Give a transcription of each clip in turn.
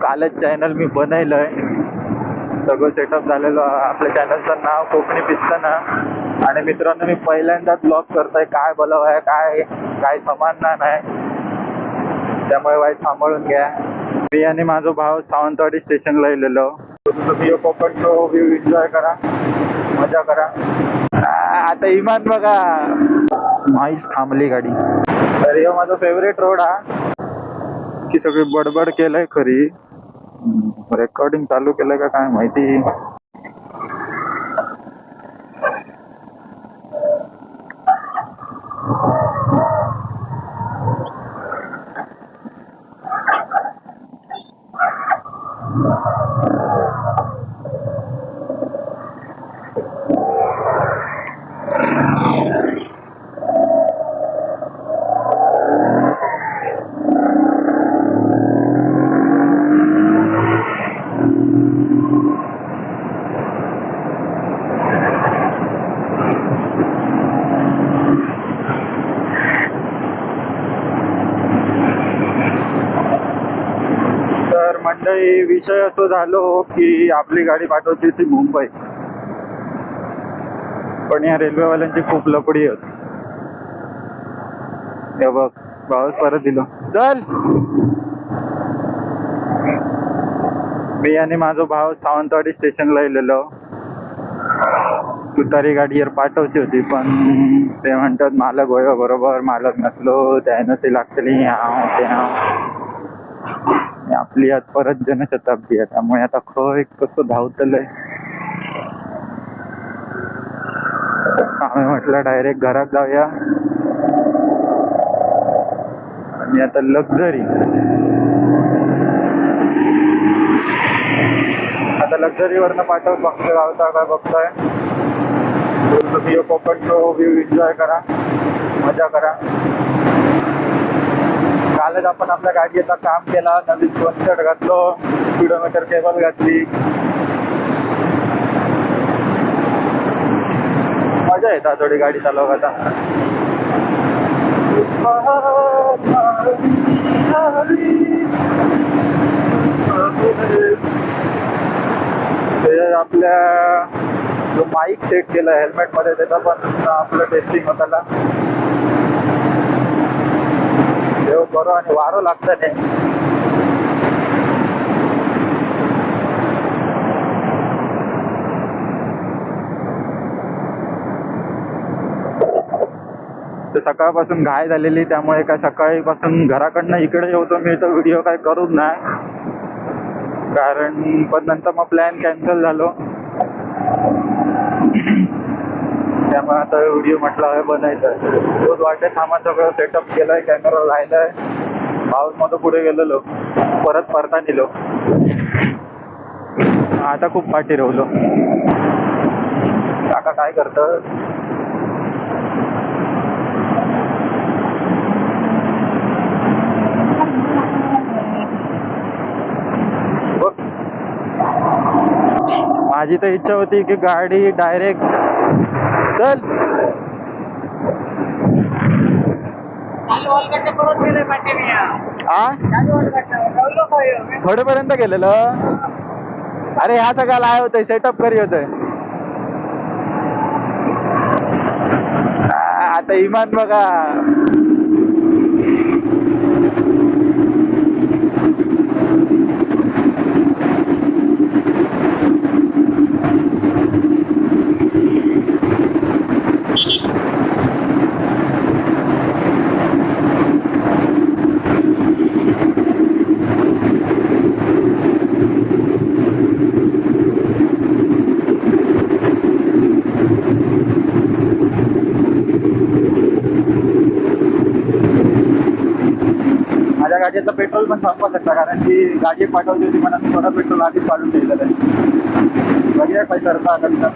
कालच चॅनल मी बनवलंय. सगळं सेटअप झालेलं आपल्या चॅनलचं नाव कोकणी पिस्ताना आणि मित्रांनो मी पहिल्यांदाच ब्लॉग करतोय. काय बोलावं आहे काय काय समानना नाही त्यामुळे वाईट सांभाळून घ्या. मी आणि माझा भाऊ सावंतवाडी स्टेशनला येलेलो तुम्ही कोकणचा व्ह्यू एन्जॉय करा. मजा करा. आता इमान बघा. माहीच थांबली गाडी. तर हे माझा फेवरेट रोड हा. की सगळी बडबड केलंय खरी. रेकॉर्डिंग चालू केलं का काय माहिती तर मंडळी विषय असं झालो की आपली गाडी पाठवली होती मुंबई. पण या रेल्वेवाल्यांची खूप लपडी होत. हे बघ पाऊस परत दिलो. चल. मी आणि माझा भाऊ सावंतवाडी स्टेशनला गेलेलो. तुतारी गाडीवर पाठवची होती पण ते म्हणतात मालक होय बरोबर मालक नसलो त्यानं ते लागतली हाव ते हाव आणि आपली आज परत जनशताब्दी आहे. त्यामुळे आता खय कसं धावतलंय. आम्ही म्हटलं डायरेक्ट घरात जाऊया. आणि आता लक्झरी आता लक्झरी वरनं पाठव बघतोय गावता काय बघताय. तुम्ही कोकणचा व्ह्यू एन्जॉय करा. मजा करा. कालच आपण आपल्या गाडीचा काम केला नवीन स्वच्छट घातलो स्पीडोमीटर केबल घातली. मजा येतात थोडी गाडी चालवता आपल्या जो माईक सेट केला हेल्मेटमध्ये त्याचा पण आपलं टेस्टिंग होताला देव बरो आणि वारो लागतं ते. सकाळपासून घाय झालेली त्यामुळे काय सकाळीपासून घराकडनं इकडे येऊतो मी तर व्हिडिओ काय करूच नाही. कारण पण नंतर मग प्लॅन कॅन्सल झालो. त्यामुळे आता व्हिडिओ म्हटला आहे बनायचं. रोज वाटे सामान सगळं सेटअप केलंय कॅमेरा राहिलाय. पाऊसमध्ये पुढे गेलेलो. परत परता निलो आता खूप पाठी राहलो. काका काय करतं? बघ. माझी तर इच्छा होती की गाडी डायरेक्ट चल. आ? थोडेपर्यंत गेलेलं. अरे ह्या सगळा लाय होतंय सेटअप करी होतंय. आता इमान बघा. त्याचं पेट्रोल पण संपत शकता कारण की गाडी पाठवली होती म्हणून थोडं पेट्रोल आधीच काढून ठेवलेलं आहे. बघूया काही करता करता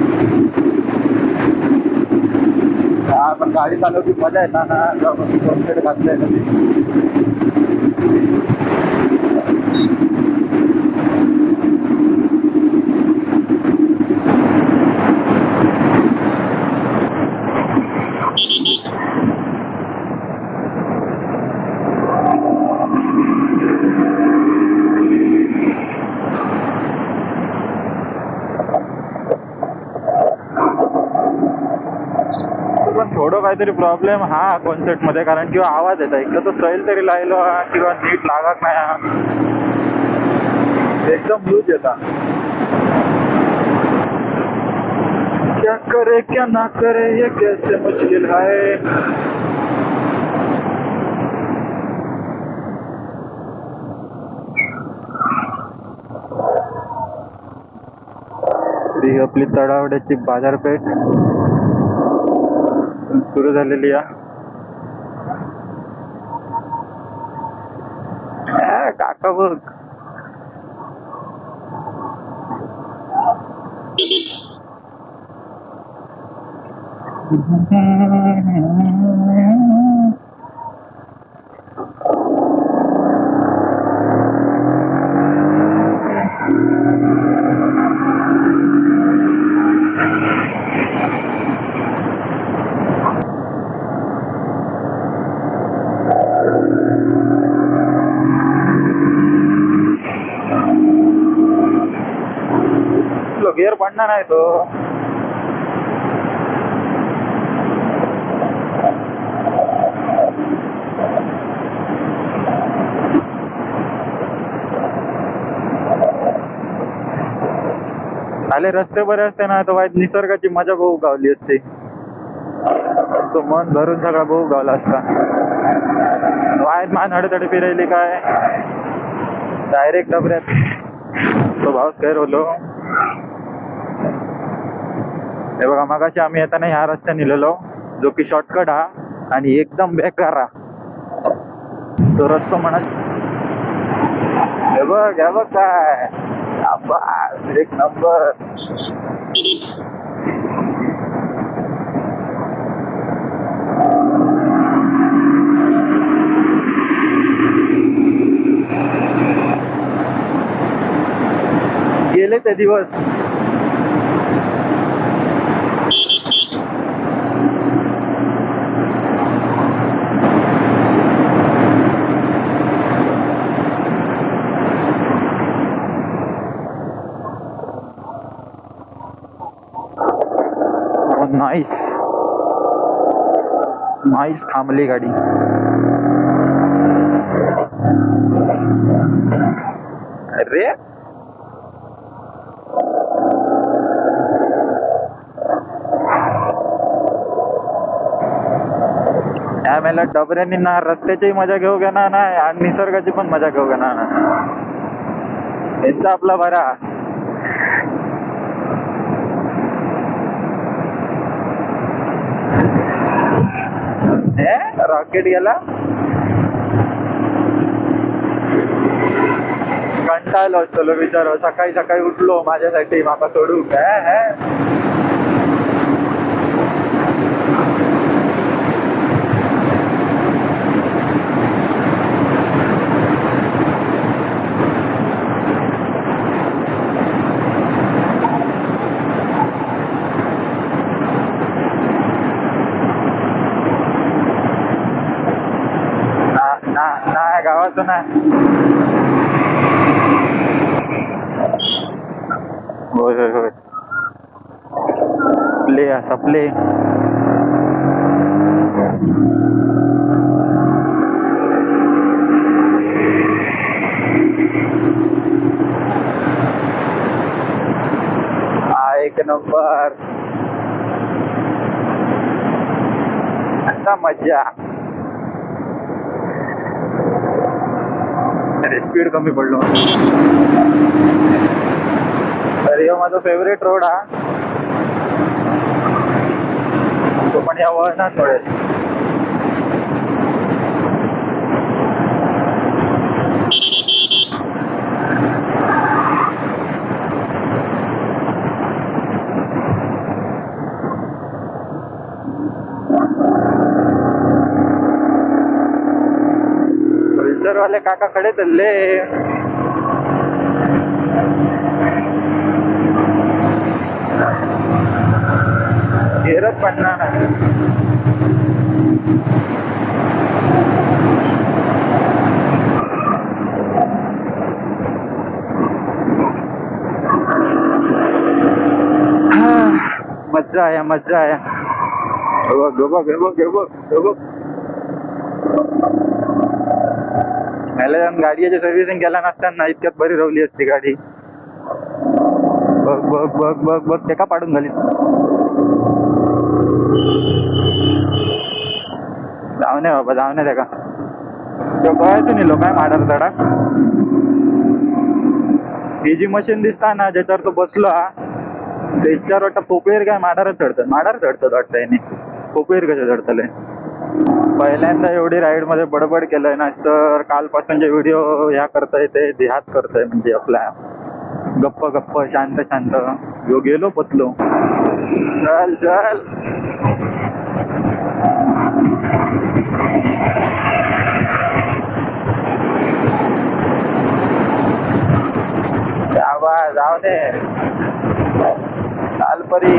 हा पण गाडी चालवली मजा येतात ना. कॉन्फिड घातलंय ना ते. काहीतरी प्रॉब्लेम हा कॉन्सर्टमध्ये कारण किंवा आवाज येत एकदा तर तो सैल तरी लायलो हा, किंवा नीट लागत नाही. हा. एकदम लूज येता क्या करे क्या ना करे ये कैसे मुश्किल है? ही आपली तडावड्याची बाजारपेठ. सुरू झालेली आहे काका बघ. तुला गिअर पडणार नाही तो. आले रस्ते बरे असते ना तर वाईट निसर्गाची मजा बहु गावली असते. तो मन भरून सगळा बहु गावला असता. वाईट मान हडतडे फिरायली काय? डायरेक्ट डबऱ्यात. तो भाव गैर होलो हे बघा मगाशी आम्ही येताना ह्या रस्त्याने नेलेलो. जो की शॉर्टकट हा आणि एकदम बेकार हा. तो रस्तो म्हणत हे बघ हे बघ काय. एक नंबर गेले ते दिवस. नाईस थांबली गाडी. अरे! आम्हाला डबऱ्यांनी ना रस्त्याची मजा घेऊ घेणार नाही आणि निसर्गाची पण मजा घेऊ घेणार नाही. यांचा आपला बरा. रॉकेट गेला कंटाळलो असतो विचार सकाळी सकाळी उठलो माझ्यासाठी माका सोडू काय हे? ना ना नाही गावाचं नाही होय होय होय प्ले असा प्ले हा एक नंबर. आता मज्जा. अरे स्पीड कमी पडलो. तर ह्यो माझा फेवरेट रोड हा. तो पण या वळणात पडेल वाले काका खडे चालले घेरत पडणार नाही हा, मज्जा आहे मज्जा आहे हे बघ बघ हे बघ हे बघ हे बघ. मला जाऊन गाडीची सर्व्हिसिंग केला नसताना इतक्यात बरी रवली असती गाडी. बघ बघ बघ बघ बघ ते का पाडून झाली जाऊ नये बाबा जाऊ नये का तो नाही काय माडार तडा ही जी मशीन दिसता ना ज्याच्यावर तो बसलो हा त्याच्यावर वाटतं पोपेर काय माडारच चढतात माडार चढतात वाटतं याने. पोपेर कसे चढतले पहिल्यांदा एवढी राईडमध्ये बडबड केलंय ना तर कालपासूनचे व्हिडिओ ह्या करता येते ध्यात करताय म्हणजे आपल्या. गप्प गप्प शांत शांत. यो गेलो पतलो चल चल. जावा जाऊ दे. कालपरी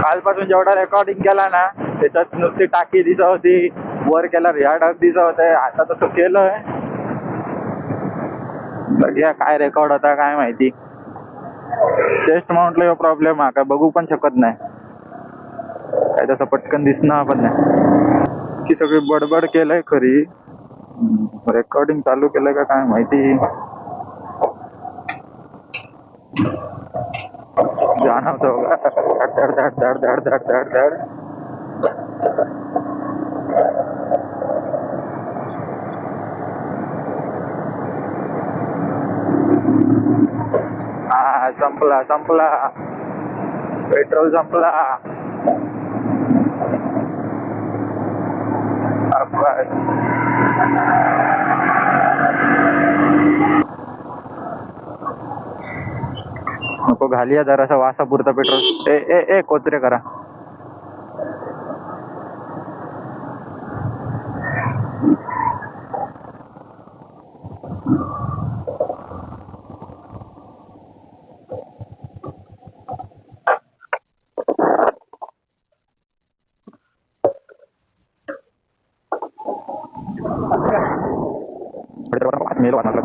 कालपासून जेवढा रेकॉर्डिंग केला ना त्याच्यात नुसती टाकी दिसत होती. वर केला रिहाडक दिसत होते. आता तसं केलंय. बघूया काय रेकॉर्ड होता काय माहिती. चेस्ट माउंटला प्रॉब्लेम हा काय बघू पण शकत नाही. काय तसं पटकन दिसणार पण नाही. की सगळी बडबड केलंय खरी. रेकॉर्डिंग चालू केलंय का काय माहिती. जाणवतो. धड धड धड धड धड धड धड. हा संपला संपला पेट्रोल संपला बस. नको घालिया जरासा वासापुरता पेट्रोल ए ए ए कोचरे करा पेट्रोल पाच मेल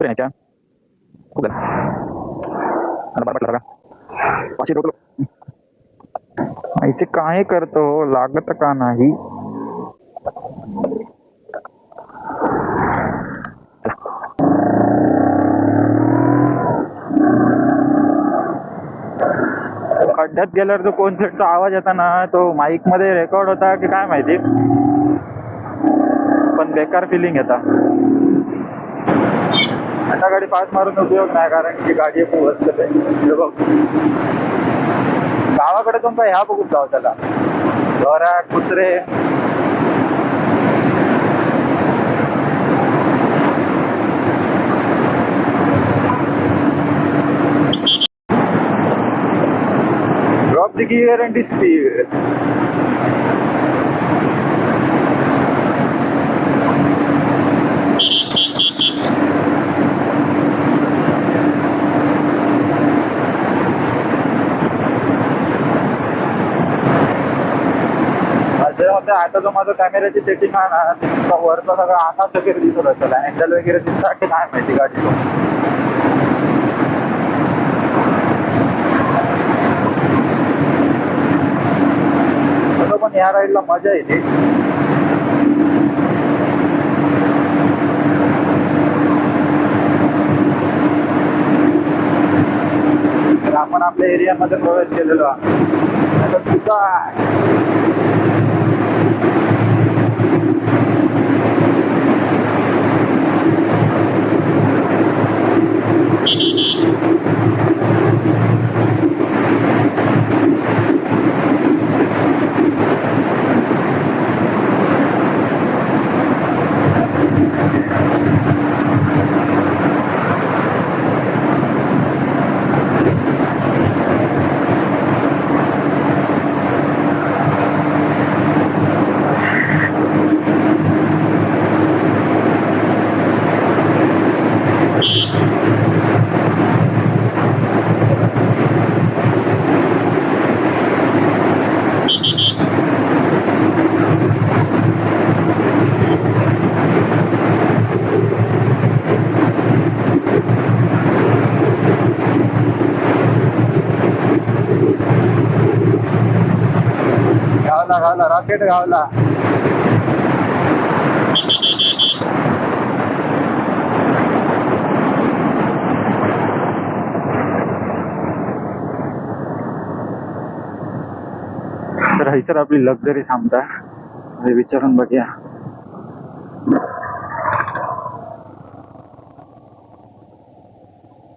वाटणार का खूप झालं आता बरं वाटलं का काय करतो लागत का नाही खड्ड्यात गेल्यावर तो कॉन्सर्टचा आवाज येता ना तो माईकमध्ये रेकॉर्ड होता की काय माहिती? पण बेकार फिलिंग येता आता. गाडी पास मारून उपयोग नाही कारण की गाडी खूप असते बघ. गावाकडे तुमचा ह्या बघून जाऊ त्याला. घरा कुत्रे. Drop the gear and speed माझ्या आता जो माझा कॅमेराची सेटिंग आहे ना तुमचा वरचा सगळा आकाश वगैरे दिसत असेल हँडल वगैरे दिसतात की काय माहिती गाडीचं पण या राईडला मजा येते. आपण आपल्या एरियामध्ये प्रवेश केलेलो आहे तर तुझा you गावला गावला रॉकेट गावला. तर हयसर आपली लक्झरी थांबता. विचारून बघूया.